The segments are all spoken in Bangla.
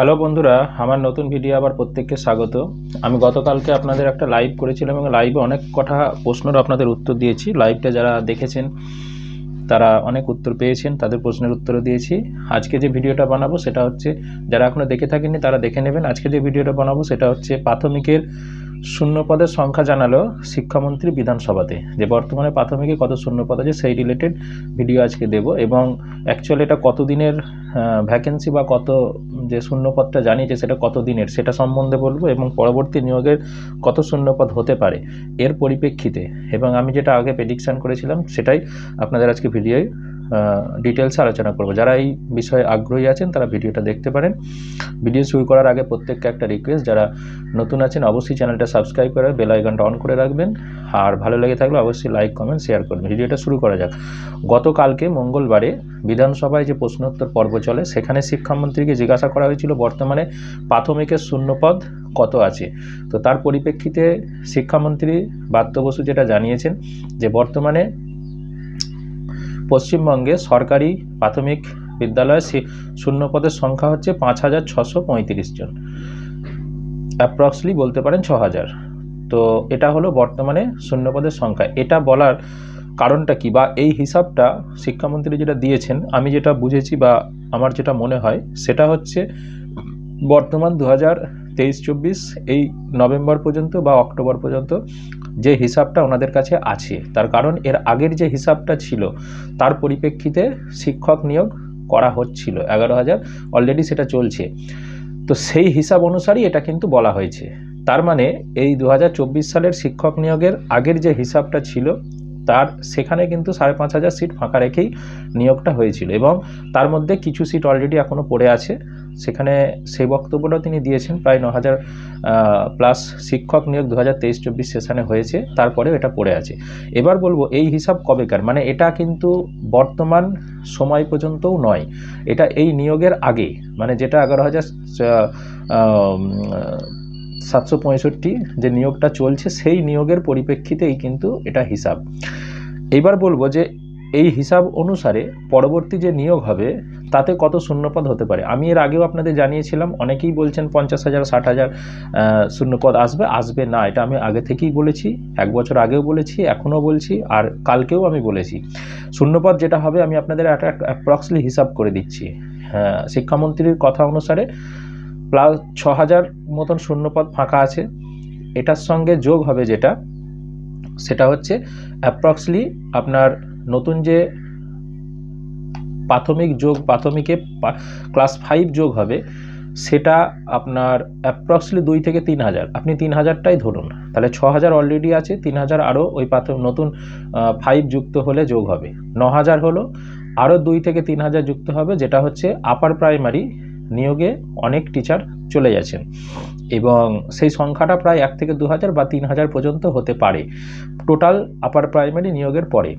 হ্যালো বন্ধুরা, আমার নতুন ভিডিও আবার প্রত্যেককে স্বাগত। আমি গতকালকে আপনাদের একটা লাইভ করেছিলাম এবং লাইভে অনেক কথা প্রশ্নের আপনাদের উত্তর দিয়েছি। লাইভটা যারা দেখেছেন, তারা অনেক উত্তর পেয়েছেন, তাদের প্রশ্নের উত্তরও দিয়েছি। আজকে যে ভিডিওটা বানাবো সেটা হচ্ছে, যারা এখনও দেখে থাকেননি তারা দেখে নেবেন। আজকে যে ভিডিওটা বানাবো সেটা হচ্ছে প্রাথমিকের শূন্য পদের সংখ্যা জানালো শিক্ষামন্ত্রী বিধানসভাতে। যে বর্তমানে প্রাথমিকে কত শূন্য পদ আছে সেই রিলেটেড ভিডিও আজকে দেব এবং অ্যাকচুয়ালি এটা কতদিনের ভ্যাকেন্সি বা কত যে শূন্যপদটা জানিয়েছে সেটা কত দিনের সেটা সম্বন্ধে বলব এবং পরবর্তী নিয়োগের কত শূন্যপদ হতে পারে এর পরিপ্রেক্ষিতে। এবং আমি যেটা আগে প্রেডিকশান করেছিলাম সেটাই আপনাদের আজকে ভিডিওয় ডিটেলসে আলোচনা করব। যারা এই বিষয়ে আগ্রহী আছেন, তারা ভিডিওটা দেখতে পারেন। ভিডিও শুরু করার আগে প্রত্যেককে একটা রিকোয়েস্ট যারা নতুন আছেন, অবশ্যই চ্যানেলটা সাবস্ক্রাইব করে বেল আইকনটা অন করে রাখবেন। আর ভালো লেগে থাকলে অবশ্যই লাইক কমেন্ট শেয়ার করবেন। ভিডিওটা শুরু করা যাক। গতকালকে মঙ্গলবারে বিধানসভায় যে প্রশ্নোত্তর পর্ব চলে, সেখানে শিক্ষামন্ত্রীকে জিজ্ঞাসা করা হয়েছিল, বর্তমানে প্রাথমিকের শূন্যপদ কত আছে? তো তার পরিপ্রেক্ষিতে শিক্ষামন্ত্রী বাদ্য বসু যেটা জানিয়েছেন, যে বর্তমানে পশ্চিমবঙ্গে সরকারি প্রাথমিক বিদ্যালয়ে শূন্যপদের সংখ্যা হচ্ছে পাঁচ হাজার ছশো পঁয়ত্রিশ জন। অ্যাপ্রক্সলি বলতে পারেন ছ হাজার। তো এটা হলো বর্তমানে শূন্যপদের সংখ্যা। এটা বলার কারণটা কি বা এই হিসাবটা শিক্ষামন্ত্রী যেটা দিয়েছেন, আমি যেটা বুঝেছি বা আমার যেটা মনে হয়, সেটা হচ্ছে বর্তমান দু হাজার তেইশ চব্বিশ, এই নভেম্বর পর্যন্ত বা অক্টোবর পর্যন্ত যে হিসাবটা ওনাদের কাছে আছে, তার কারণ এর আগের যে হিসাবটা ছিল, তার পরিপ্রেক্ষিতে শিক্ষক নিয়োগ করা হচ্ছিল, এগারো হাজার অলরেডি সেটা চলছে। তো সেই হিসাব অনুসারেই এটা কিন্তু বলা হয়েছে। তার মানে এই দু হাজার চব্বিশ সালের শিক্ষক নিয়োগের আগের যে হিসাবটা ছিল তার সেখানে কিন্তু সাড়ে পাঁচ হাজার সিট ফাঁকা রেখেই নিয়োগটা হয়েছিল এবং তার মধ্যে কিছু সিট অলরেডি এখনও পড়ে আছে। সেখানে সেই বক্তব্যটাও তিনি দিয়েছেন, প্রায় ন হাজার প্লাস শিক্ষক নিয়োগ দু হাজার তেইশ চব্বিশ সেশনে হয়েছে, তারপরেও এটা পড়ে আছে। এবার বলব, এই হিসাব কবেকার? মানে এটা কিন্তু বর্তমান সময় পর্যন্তও নয়। এটা এই নিয়োগের আগে মানে যেটা এগারো হাজার সাতশো পঁয়ষট্টি যে নিয়োগটা চলছে সেই নিয়োগের পরিপ্রেক্ষিতেই কিন্তু এটা হিসাব। এইবার বলব যে এই হিসাব অনুসারে পরবর্তী যে নিয়োগ হবে তাতে কত শূন্যপদ হতে পারে? আমি এর আগেও আপনাদের জানিয়েছিলাম অনেকেই বলছেন পঞ্চাশ হাজার ষাট হাজার শূন্যপদ আসবে আসবে না এটা আমি আগে থেকেই বলেছি এক বছর আগেও বলেছি এখনও বলছি আর কালকেও আমি বলেছি। শূন্যপদ যেটা হবে আমি আপনাদের একটা অ্যাপ্রক্সলি হিসাব করে দিচ্ছি। হ্যাঁ, শিক্ষামন্ত্রীর কথা অনুসারে প্লাস ছ হাজার মতন শূন্যপদ ফাঁকা আছে। এটার সঙ্গে যোগ হবে যেটা, সেটা হচ্ছে অ্যাপ্রক্সলি আপনার নতুন যে প্রাথমিক যোগ, প্রাথমিকে ক্লাস ফাইভ যোগ হবে, সেটা আপনার অ্যাপ্রক্সলি দুই থেকে তিন হাজার। আপনি তিন হাজারটাই ধরুন, তাহলে ছ হাজার অলরেডি আছে, তিন হাজার আরও ওই প্রাথমিক নতুন ফাইভ যুক্ত হলে যোগ হবে। ন হাজার হলো, আরও দুই থেকে তিন হাজার যুক্ত হবে, যেটা হচ্ছে আপার প্রাইমারি নিয়োগে অনেক টিচার চলে যাচ্ছেন এবং সেই সংখ্যাটা প্রায় এক থেকে দু হাজার বা তিন হাজার পর্যন্ত হতে পারে। টোটাল আপার প্রাইমারি নিয়োগের পরে।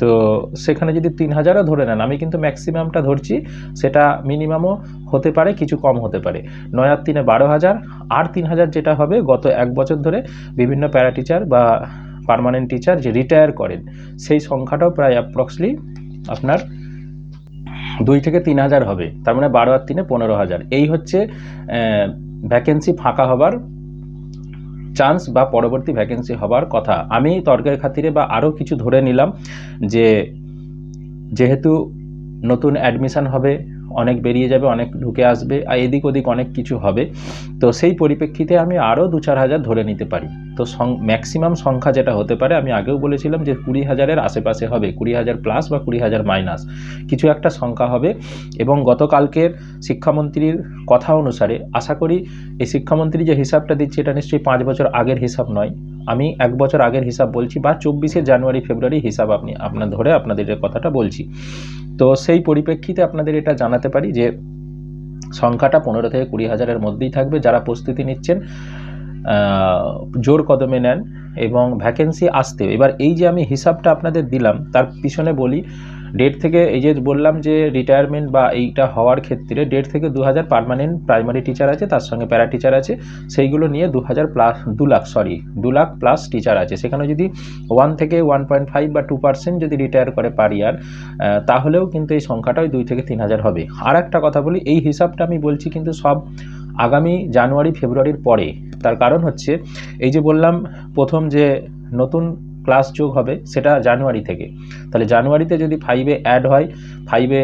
তো সেখানে যদি তিন হাজারও ধরে নেন, আমি কিন্তু ম্যাক্সিমামটা ধরছি, সেটা মিনিমামও হতে পারে, কিছু কম হতে পারে। নয় আর তিনে বারো হাজার, আর তিন হাজার যেটা হবে, গত এক বছর ধরে বিভিন্ন প্যারা টিচার বা পার্মানেন্ট টিচার যে রিটায়ার করেন, সেই সংখ্যাটাও প্রায় অ্যাপ্রক্সলি আপনার দুই থেকে তিন হাজার হবে। তার মানে বারো আর তিনে পনেরো হাজার। এই হচ্ছে ভ্যাকেন্সি ফাঁকা হবার চান্স বা পরবর্তী ভ্যাকেন্সি হবার কথা। আমি তর্কের খাতিরে বা আরও কিছু ধরে নিলাম যে, যেহেতু নতুন অ্যাডমিশান হবে অনেক বেরিয়ে যাবে, অনেক ঢুকে আসবে, আর এদিক ওদিক অনেক কিছু হবে। তো সেই পরিপ্রেক্ষিতে আমি আরও দু চার হাজার ধরে নিতে পারি। তো ম্যাক্সিমাম সংখ্যা যেটা হতে পারে, আমি আগেও বলেছিলাম যে কুড়ি হাজারের আশেপাশে হবে, কুড়ি হাজার প্লাস বা কুড়ি হাজার মাইনাস কিছু একটা সংখ্যা হবে এবং গতকালকের শিক্ষামন্ত্রীর কথা অনুসারে, আশা করি এই শিক্ষামন্ত্রী যে হিসাবটা দিচ্ছে, এটা নিশ্চয়ই পাঁচ বছর আগের হিসাব নয়। আমি এক বছর আগের হিসাব বলছি বা চব্বিশে জানুয়ারি, ফেব্রুয়ারি হিসাব আপনি, আপনার ধরে আপনাদের কথাটা বলছি। তো সেই পরিপ্রেক্ষিতে আপনাদের এটা জানাতে পারি যে সংখ্যাটা পনেরো থেকে কুড়ি হাজারের মধ্যেই থাকবে যারা প্রস্তুতি নিচ্ছেন জোর কদমে নেন এবং ভ্যাকেন্সি আসতে এবার এই যে আমি হিসাবটা আপনাদের দিলাম, তার পিছনে বলি ডেট থেকে এই যে বললাম যে রিটায়ারমেন্ট বা এইটা হওয়ার ক্ষেত্রে ডেট থেকে দু হাজার পারমানেন্ট প্রাইমারি টিচার আছে, তার সঙ্গে প্যারা টিচার আছে। সেইগুলো নিয়ে দু হাজার প্লাস দু লাখ সরি দু লাখ প্লাস টিচার আছে। সেখানে যদি ওয়ান থেকে ওয়ান পয়েন্ট ফাইভ বা টু পার্সেন্ট যদি রিটায়ার করে পার ইয়ার তাহলেও কিন্তু এই সংখ্যাটা ওই দুই থেকে তিন হাজার হবে। আর একটা কথা বলি, এই হিসাবটা আমি বলছি কিন্তু সব আগামী জানুয়ারি, ফেব্রুয়ারির পরে। তার কারণ হচ্ছে, এই যে বললাম প্রথম যে নতুন ক্লাস যোগ হবে, সেটা জানুয়ারি থেকে। তাহলে জানুয়ারিতে যদি ফাইভে অ্যাড হয় ফাইভে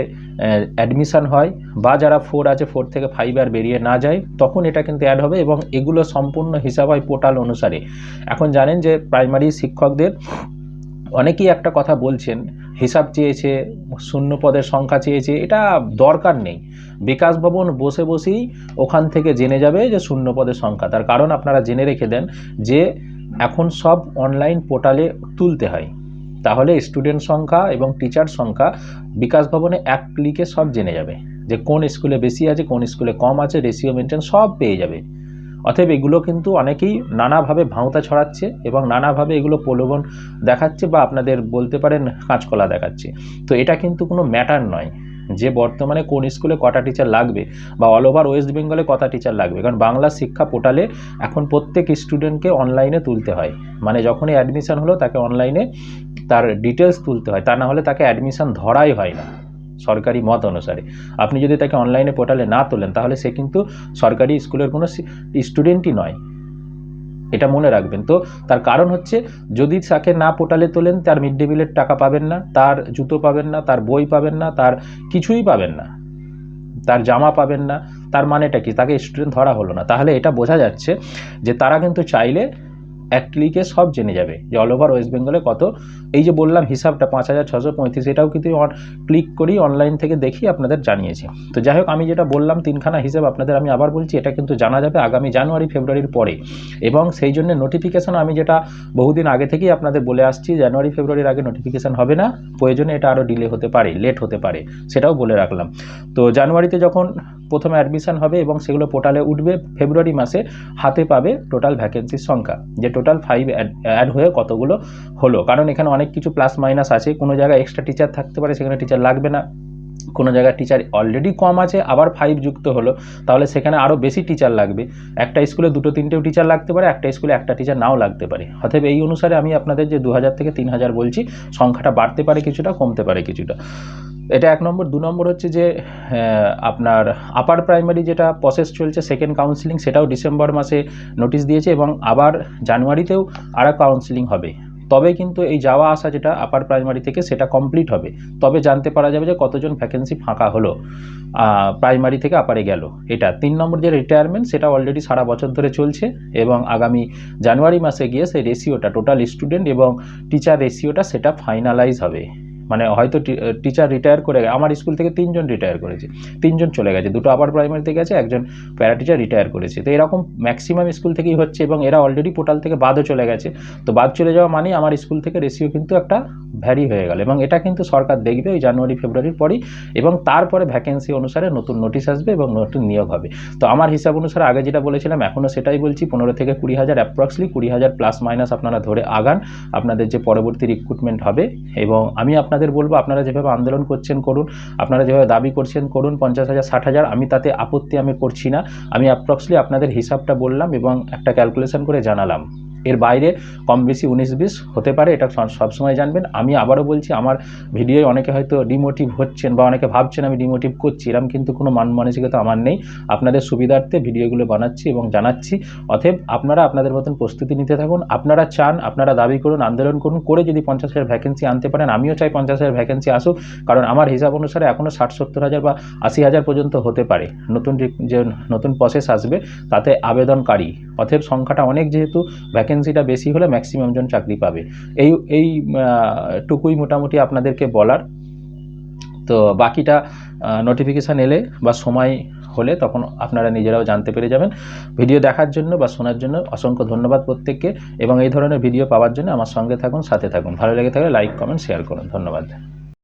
অ্যাডমিশন হয়, বা যারা ফোর আছে ফোর থেকে ফাইভ আর বেরিয়ে না যায়, তখন এটা কিন্তু অ্যাড হবে এবং এগুলো সম্পূর্ণ হিসাব হয় পোর্টাল অনুসারে। এখন জানেন যে প্রাইমারি শিক্ষকদের, অনেকেই একটা কথা বলছেন, হিসাব চেয়েছে, শূন্য পদের সংখ্যা চেয়েছে, এটা দরকার নেই। বিকাশ ভবন বসে বসেই ওখান থেকে জেনে যাবে যে শূন্য পদের সংখ্যা। তার কারণ আপনারা জেনে রেখে দেন যে এখন সব অনলাইন পোর্টালে তুলতে হয়। তাহলে স্টুডেন্ট সংখ্যা এবং টিচার সংখ্যা বিকাশ ভবনে এক ক্লিকে সব জেনে যাবে যে কোন স্কুলে বেশি আছে, কোন স্কুলে কম আছে রেশিও মেনটেন সব পেয়ে যাবে। অতএব এগুলো কিন্তু অনেকেই নানাভাবে ভাঁওতা ছড়াচ্ছে এবং নানাভাবে এগুলো প্রলোভন দেখাচ্ছে বা আপনাদের বলতে পারেন, কাঁচকলা দেখাচ্ছে। তো এটা কিন্তু কোনো ম্যাটার নয়। যে বর্তমানে কোন স্কুলে কটা টিচার লাগবে বা অল ওভার ওয়েস্ট বেঙ্গলে কটা টিচার লাগবে? কারণ বাংলা শিক্ষা পোর্টালে এখন প্রত্যেক স্টুডেন্টকে অনলাইনে তুলতে হয়। মানে যখনই অ্যাডমিশান হলো তাকে অনলাইনে তার ডিটেলস তুলতে হয়। তা না হলে তাকে অ্যাডমিশান ধরাই হয় না, সরকারি মত অনুসারে। আপনি যদি তাকে অনলাইনে পোর্টালে না তোলেন, তাহলে সে কিন্তু সরকারি স্কুলের কোনো স্টুডেন্টই নয়। এটা মনে রাখবেন। তো তার কারণ হচ্ছে, যদি তাকে না পোটালে তোলেন, তার মিড ডে মিলের টাকা পাবেন না, তার জুতো পাবেন না, তার বই পাবেন না, তার কিছুই পাবেন না, তার জামা পাবেন না, তার মানেটা কি? তাকে স্টুডেন্ট ধরা হলো না। তাহলে এটা বোঝা যাচ্ছে যে তারা কিন্তু চাইলে এক ক্লিকে সব জেনে যাবে যে অল ওভার ওয়েস্ট বেঙ্গলে কত। এই যে বললাম হিসাবটা পাঁচ হাজার ছশো পঁয়ত্রিশ, এটাও কিন্তু ক্লিক করি অনলাইন থেকে দেখি আপনাদের জানিয়েছি। তো যাই হোক, আমি যেটা বললাম, তিনখানা হিসাব আপনাদের আমি আবার বলছি, এটা কিন্তু জানা যাবে আগামী জানুয়ারি, ফেব্রুয়ারির পরে। এবং সেই জন্য নোটিফিকেশান আমি যেটা বহুদিন আগে থেকেই আপনাদের বলে আসছি, জানুয়ারি, ফেব্রুয়ারির আগে নোটিফিকেশান হবে না। প্রয়োজনে এটা আরও ডিলে হতে পারে লেট হতে পারে, সেটাও বলে রাখলাম। তো জানুয়ারিতে যখন প্রথমে অ্যাডমিশন হবে এবং সেগুলো পোর্টালে উঠবে। ফেব্রুয়ারি মাসে হাতে পাবে টোটাল ভ্যাকেন্সির সংখ্যা, যে টোটাল ফাইভ অ্যাড হয়ে কতগুলো হলো। কারণ এখানে অনেক কিছু প্লাস মাইনাস আছে। কোনো জায়গায় এক্সট্রা টিচার থাকতে পারে, সেখানে টিচার লাগবে না। কোনো জায়গায় টিচার অলরেডি কম আছে, আবার ফাইভ যুক্ত হলো, তাহলে সেখানে আরও বেশি টিচার লাগবে। একটা স্কুলে দুটো তিনটেও টিচার লাগতে পারে, একটা স্কুলে একটা টিচার নাও লাগতে পারে। অতএব এই অনুসারে আমি আপনাদের যে দু হাজার থেকে তিন হাজার বলছি, সংখ্যাটা বাড়তে পারে কিছুটা, কমতে পারে কিছুটা। এটা এক নম্বর। দু নম্বর হচ্ছে যে আপনার আপার প্রাইমারি যেটা প্রসেস চলছে সেকেন্ড কাউন্সিলিং সেটাও ডিসেম্বর মাসে নোটিশ দিয়েছে এবং আবার জানুয়ারিতেও আরও কাউন্সিলিং হবে। তবে কিন্তু এই যাওয়া আসা যেটা আপার প্রাইমারি থেকে সেটা কমপ্লিট হবে। তবে জানতে পারা যাবে যে কতজন ভ্যাকেন্সি ফাঁকা হলো প্রাইমারি থেকে আপারে গেল। এটা তিন নম্বর যে রিটায়ারমেন্ট সেটা অলরেডি সারা বছর ধরে চলছে এবং আগামী জানুয়ারি মাসে গিয়ে সেই রেশিওটা টোটাল স্টুডেন্ট এবং টিচার রেশিওটা সেটা ফাইনালাইজ হবে। মানে হয়তো টিচার রিটায়ার করে আমার স্কুল থেকে তিনজন রিটায়ার করেছে। তিনজন চলে গেছে। দুটো আবার প্রাইমারিতে গেছে, একজন প্যারা টিচার রিটায়ার করেছে। তো এরকম ম্যাক্সিমাম স্কুল থেকেই হচ্ছে এবং এরা অলরেডি পোর্টাল থেকে বাদও চলে গেছে। তো বাদ চলে যাওয়া মানে আমার স্কুল থেকে রেশিও কিন্তু একটা ভ্যারি হয়ে গেল এবং এটা কিন্তু সরকার দেখবে ওই জানুয়ারি, ফেব্রুয়ারির পরই এবং তারপরে ভ্যাকেন্সি অনুসারে নতুন নোটিশ আসবে এবং নতুন নিয়োগ হবে। তো আমার হিসাব অনুসারে আগে যেটা বলেছিলাম এখনও সেটাই বলছি, পনেরো থেকে কুড়ি হাজার অ্যাপ্রক্সলি কুড়ি হাজার প্লাস মাইনাস আপনারা ধরে আগান। আপনাদের যে পরবর্তী রিক্রুটমেন্ট হবে এবং আমি আপনাদের বলব, আপনারা যেভাবে আন্দোলন করছেন, করুন। আপনারা যেভাবে দাবি করছেন, করুন। পঞ্চাশ হাজার, ষাট হাজার, আমি তাতে আপত্তি আমি করছি না। আমি অ্যাপ্রক্সলি আপনাদের হিসাবটা বললাম এবং একটা ক্যালকুলেশন করে জানালাম। এর বাইরে কম বেশি উনিশ বিশ হতে পারে, এটা সবসময় জানবেন। আমি আবারও বলছি, আমার ভিডিওয় অনেকে হয়তো ডিমোটিভ হচ্ছেন বা অনেকে ভাবছেন আমি ডিমোটিভ করছি, এরম কিন্তু কোনো মান মানসিকতা আমার নেই। আপনাদের সুবিধার্থে ভিডিওগুলো বানাচ্ছি এবং জানাচ্ছি। অতএব আপনারা আপনাদের মতন প্রস্তুতি নিতে থাকুন। আপনারা চান, আপনারা দাবি করুন, আন্দোলন করুন, করে যদি পঞ্চাশ হাজার ভ্যাকেন্সি আনতে পারেন, আমিও চাই পঞ্চাশ হাজার ভ্যাকেন্সি আসুক, কারণ আমার হিসাব অনুসারে এখনও ষাট সত্তর হাজার বা আশি হাজার পর্যন্ত হতে পারে। নতুন যে নতুন প্রসেস আসবে, তাতে আবেদনকারী। অতএব সংখ্যাটা অনেক যেহেতু ভ্যাকেন্সিটা বেশি হলে ম্যাক্সিমাম জন চাকরি পাবে। এই এই টুকুই মোটামুটি আপনাদেরকে বলার। তো বাকিটা নোটিফিকেশান এলে বা সময় হলে তখন আপনারা নিজেরাও জানতে পেরে যাবেন। ভিডিও দেখার জন্য বা শোনার জন্য অসংখ্য ধন্যবাদ প্রত্যেককে। এবং এই ধরনের ভিডিও পাওয়ার জন্য আমার সঙ্গে থাকুন, সাথে থাকুন। ভালো লেগে থাকলে লাইক কমেন্ট শেয়ার করুন। ধন্যবাদ।